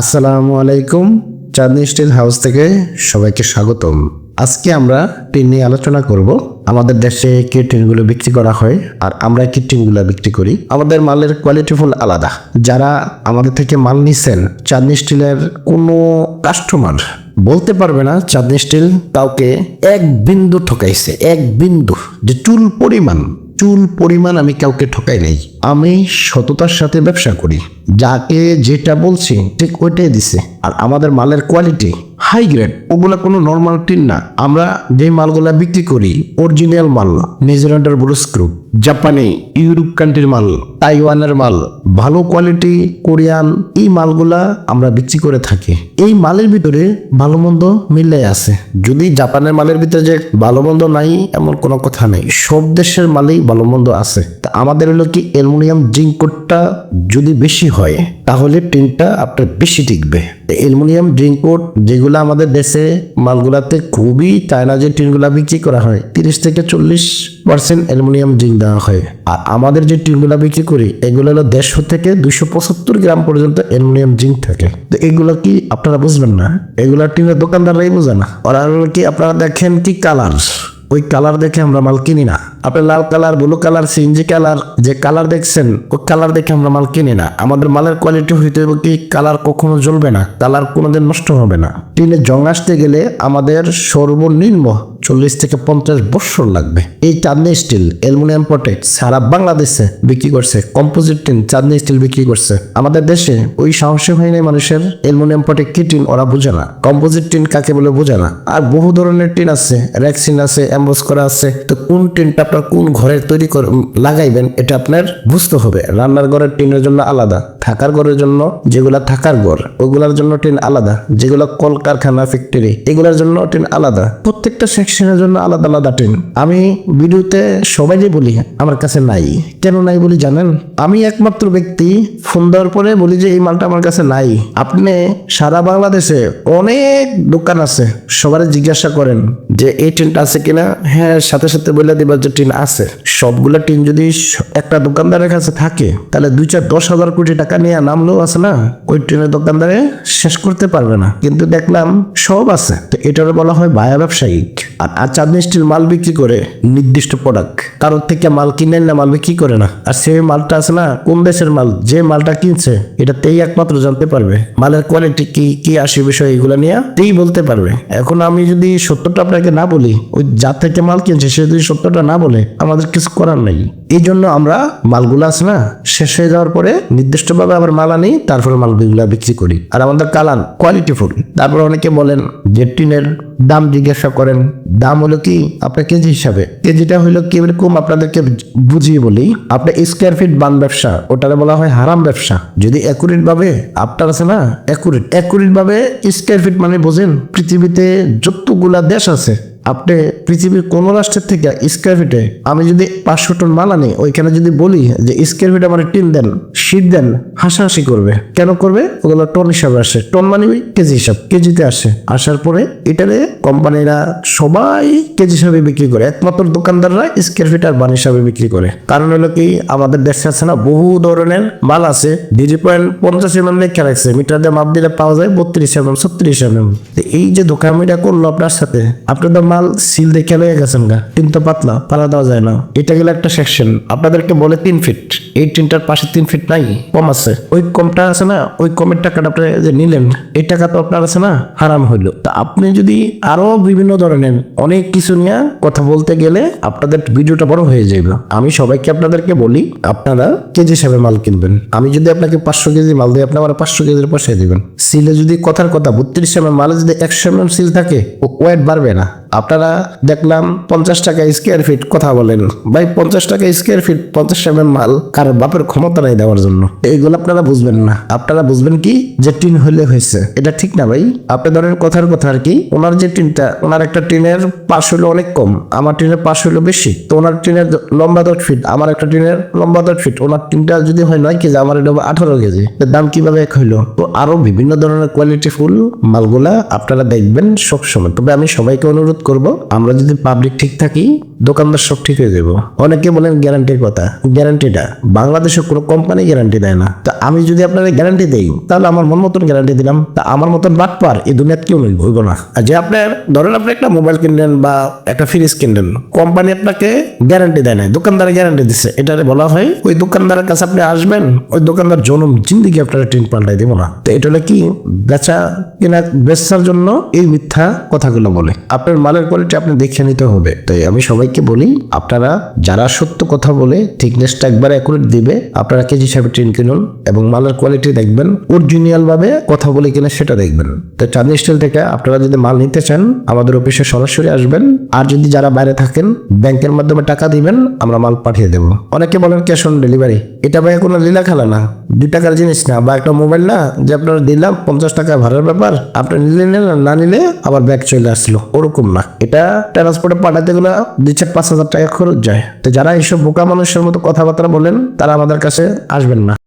আসসালামু আলাইকুম, চাঁদনি still house থেকে সবাইকে স্বাগতম। আজকে আমরা টিন নিয়ে আলোচনা করব। আমাদের দেশে কি টিনগুলো বিক্রি করা হয় আর আমরা কি টিনগুলো বিক্রি করি? আমাদের মালের কোয়ালিটি ফুল আলাদা। যারা আমাদের থেকে মাল নিছেন, চাঁদনি স্টিলের কোনো কাস্টমার বলতে পারবে না চাঁদনি স্টিল কাউকে এক বিন্দু ঠকাইছে, এক বিন্দু যে চুল পরিমাণ। চুল পরিমাণ আমি কাউকে ঠকাই নেই। আমি সততার সাথে ব্যবসা করি। যাকে যেটা বলছি, ঠিক ওইটাই দিছে। আর আমাদের মালের কোয়ালিটি হাই গ্রেড ওগুলা কোনো নর্মাল টিন না। আমরা যে মালগুলা বিক্রি করি অরিজিনাল মাল নিউজিল্যান্ডের গ্রুপ জাপানি ইউরোপ কান্ট্রির মাল। তাইওয়ানের মাল ভালো কোয়ালিটি কোরিয়ান এই মালগুলা আমরা বিক্রি করে থাকি। এই মালের ভিতরে ভালো মন্দ মিলে আছে। যদি জাপানের মালের ভিতরে যে ভালো মন্দ নাই এমন কোনো কথা নেই। সব দেশের মালেই ভালো মন্দ আছে। তা আমাদের হলো কি অ্যালুমিনিয়াম জিঙ্ক কোটটা যদি বেশি হয় তাহলে টিনটা আপনার বেশি টিকবে। অ্যালুমিনিয়াম ড্রিঙ্ক কোট যেগুলো আমাদের দেশে মালগুলাতে খুবই চায়না যে টিনগুলা বিক্রি করা হয় তিরিশ থেকে চল্লিশ পার্সেন্ট অ্যালুমিনিয়াম জিঙ্ক দেওয়া হয়। আর আমাদের যে টিনগুলা বিক্রি করি, এগুলো হলো দেড়শো থেকে দুশো পঁচাত্তর গ্রাম পর্যন্ত অ্যালুমিনিয়াম জিঙ্ক থাকে। তো এগুলো কি আপনারা বুঝবেন না? এগুলা টিনের দোকানদাররাই বোঝে না। ওরা কি, আপনারা দেখেন কি কালার ওই কালার দেখে আমরা মাল কিনি না। আপনি লাল কালার ব্লু কালার সিনজি কালার যে কালার দেখছেন, ওই কালার দেখে আমরা মাল কিনি না। আমাদের মালের কোয়ালিটি হইতে হবে কি কালার কখনো জ্বলবে না কালার কোনোদিন নষ্ট হবে না। টিনে জং আসতে গেলে আমাদের সর্বনিম্ন চল্লিশ থেকে পঞ্চাশ বছর লাগবে। এই চাঁদনি স্টিল অ্যালুমিনিয়াম প্রোটেক্ট সারা বাংলাদেশে বিক্রি করছে, কম্পোজিট টিন, চাঁদনি স্টিল বিক্রি করছে। আমাদের দেশে ওই সাহসী হয় নাই মানুষের, অ্যালুমিনিয়াম প্রোটেক্ট কি টিন ওরা বোঝে না। কম্পোজিট টিন কাকে বলে বোঝে না। আর বহু ধরনের টিন আছে র্যাক্সিন আছে, অ্যাম্বস করা আছে। তো কোন টিনটা আপনার কোন ঘরে তৈরি লাগাইবেন, এটা আপনার বুঝতে হবে। রান্নার ঘরের টিনের জন্য আলাদা। থাকার ঘরের জন্য যেগুলা থাকার ঘর, ওগুলার জন্য টিন আলাদা। যেগুলো কলকারখানা ফ্যাক্টরি এগুলার জন্য টিন আলাদা। প্রত্যেকটা সেকশনের জন্য আলাদা আলাদা টিন আমি ভিডিওতে সবাই যে বলি, আমার কাছে নাই। কেন নাই বলি জানেন? আমি একমাত্র ব্যক্তি, ফোন দেওয়ার পরে বলি যে, এই মালটা আমার কাছে নাই। আপনি সারা বাংলাদেশে অনেক দোকান আছে, সবার জিজ্ঞাসা করেন যে, এই টিনটা আছে কিনা? হ্যাঁ সাথে সাথে বলে দিবা যে টিন আছে। সবগুলা টিন যদি একটা দোকানদারের কাছে থাকে, তাহলে দুই চার দশ হাজার কোটি টাকা নিয়ে নামলেও আছে না, ওই ট্রেনের দোকানদারে শেষ করতে পারবে না। কিন্তু দেখলাম সব আছে। তো এটার বলা হয় বায়া ব্যবসায়িক। আর চাঁদনি স্টিল মাল বিক্রি করে নির্দিষ্ট প্রোডাক্ট কারোর থেকে মাল কিনে না, মাল বিক্রি করে না। আর সেই মালটা আছে না, কোন দেশের মাল? যে মালটা কিনছে, এটাতেই একমাত্র জানতে পারবে। মালের কোয়ালিটি কি কি আসে বিষয় এগুলো নিয়ে তেই বলতে পারবে। এখন আমি যদি সত্যটা আপনাকে না বলি, ওই যা থেকে মাল কিনছে, সে যদি সত্যটা না বলে, আমাদের কিছু করার নেই। এই জন্য আমরা মালগুলো আছে না, শেষ হয়ে যাওয়ার পরে নির্দিষ্টভাবে আবার মাল আনি, তারপরে মালগুলো বিক্রি করি। আর আমাদের কালান কোয়ালিটি ফুল। তারপর অনেকে বলেন যে টিনের দাম জিজ্ঞাসা করেন, দাম হলো কি আপনার কেজি হিসাবে? কেজিটা হলো কি এরকম আপনাদেরকে বুঝিয়ে বলি, আপনার স্কোয়ার ফিট বান ব্যবসা, ওটারে বলা হয় হারাম ব্যবসা। যদি অ্যাকুরেট ভাবে আপনার আছে না অ্যাকুরেট অ্যাকুরেট ভাবে স্কোয়ার ফিট মানে বোঝেন, পৃথিবীতে যতগুলা দেশ আছে আপনি পৃথিবীর কোন রাষ্ট্রের থেকে স্কোয়ার ফিটে আমি যদি পাঁচশো টন মাল আনি, ওইখানে যদি বলি যে স্কোয়ার ফিটে আমার টিন দেন, শীত দেন, হাসাহাসি করবে। কেন করবে? ওগুলো টন হিসাবে আসে। টন মানে কেজি হিসাব, কেজিতে আসে। আসার পরে এটারে কোম্পানিরা সবাই কেজি হিসাবে বিক্রি করে। একমাত্র দোকানদাররা স্কোয়ার ফিট আর বান হিসাবে বিক্রি করে। কারণ হলো কি, আমাদের দেশে আছে না, বহু ধরনের মাল আছে। ডিজি পয়েন্ট পঞ্চাশ এম এম লেখা রাখছে, মিটার দিয়ে মাপ দিলে পাওয়া যায় বত্রিশ এম এম ছত্রিশ এম এম এই যে দোকানমিটা করল আপনার সাথে আপনি তো মাল সিল দেখে লয়ে গেছেন গা। টিন তো পাতলা পালা দেওয়া যায় না। এটা গেলে একটা সেকশন আপনাদেরকে বলে তিন ফিট এই টিনটার পাশে তিন ফিট নাই, কম আছে। ওই কমটা আছে না, ওই কমের টাকাটা আপনি যে নিলেন, এই টাকা তো আপনার আছে না, হারাম হইল। তা আপনি যদি আরও বিভিন্ন ধরনের অনেক কিছু নিয়ে কথা বলতে গেলে আপনাদের ভিডিওটা বড় হয়ে যাবে আমি সবাইকে আপনাদেরকে বলি, আপনারা কেজি হিসাবে মাল কিনবেন। আমি যদি আপনাকে পাঁচশো কেজি মাল দিই, আপনি আমার পাঁচশো কেজির পয়সায় দিবেন। সিলে যদি কথার কথা, বত্রিশ এম মালে যদি একশো এম সিল থাকে, ও ওয়েট বাড়বে না। আপনারা দেখলাম পঞ্চাশ টাকা স্কোয়ার ফিট কথা বলেন। ভাই, পঞ্চাশ টাকা স্কোয়ার ফিট পঞ্চাশ এম মাল কার বাপের ক্ষমতা নাই দেওয়ার জন্য। এইগুলো আপনারা বুঝবেন না। আপনারা বুঝবেন কি? যে টিন হলে হয়েছে। এটা ঠিক না ভাই। আপনি ধরেন কথার কথা আর কি, ওনার যে টিনটা, ওনার একটা টিনের পাশ হলো অনেক কম, আমার টিনের পাশ হলো বেশি। তো ওনার টিনের লম্বা দশ ফিট আমার একটা টিনের লম্বা দশ ফিট ওনার টিনটা যদি হয় নয় কেজি, আমার এটা আঠারো কেজি। দাম কীভাবে এক হইল? তো আরও বিভিন্ন ধরনের কোয়ালিটি ফুল মালগুলা আপনারা দেখবেন সবসময়। তবে আমি সবাইকে অনুরোধ করব, আমরা যদি পাবলিক ঠিক থাকি, দোকানদার সব ঠিক হয়ে যাব। অনেকে বলেন গ্যারান্টির কথা। গ্যারান্টিটা বাংলাদেশে কোনো কোম্পানি গ্যারান্টি দেয় না। তা আমি যদি আপনারা গ্যারান্টি দেই, তাহলে আমার মন মতন গ্যারান্টি দিলাম। তা আমার মতন বাটপার এই দুনিয়াত কেউ নই হইব না। আর যে আপনার, ধরেন আপনি একটা মোবাইল কিনলেন বা একটা ফ্রিজ কিনলেন কোম্পানি আপনাকে গ্যারান্টি দেয় না দোকানদার গ্যারান্টি দিচ্ছে এটারে বলা হয়, ওই দোকানদারের কাছে আপনি আসবেন, ওই দোকানদার জনম জিন্দিগি আপনারা ট্রেন পাল্টাই দিব না। তো এটা হলো কি? বেচা কিনা, বেচার জন্য এই মিথ্যা কথাগুলো বলে। আপনার মালের কোয়ালিটি আপনি দেখে নিতে হবে। তাই আমি সবাইকে বলি, আপনারা যারা সত্য কথা বলে থিকনেসটা একবার অ্যাকুরেট দিবে, আপনারা কেজি হিসাবে ট্রেন কিনুন। এবং মালের কোয়ালিটি দেখবেন অরিজিনাল ভাবে কথা বলে কিনা সেটা দেখবেন। তো চাঁদনি স্টিল থেকে আপনারা যদি মাল নিতে চান, আমাদের অফিসে সরাসরি আসবেন। আর যদি যারা বাইরে থাকেন ব্যাংকের মাধ্যমে টাকা দিবেন, আমরা মাল পাঠিয়ে দেবো। অনেকে বলেন, ক্যাশ অন ডেলিভারি এটা ভাই কোনো লীলা খেলা না। দু টাকার জিনিস না, বা একটা মোবাইল না, যে আপনারা দিলাম পঞ্চাশ টাকা ভাড়ার ব্যাপার, আপনি নিলে নিলেন না নিলে আবার ব্যাগ চলে আসলো। ওরকম না। এটা ট্রান্সপোর্টে পাঠাতে গেলে দুই চার পাঁচ হাজার টাকা খরচ যায়। তো যারা এইসব বোকা মানুষের মতো কথাবার্তা বলেন, তারা আমাদের কাছে আসবেন না।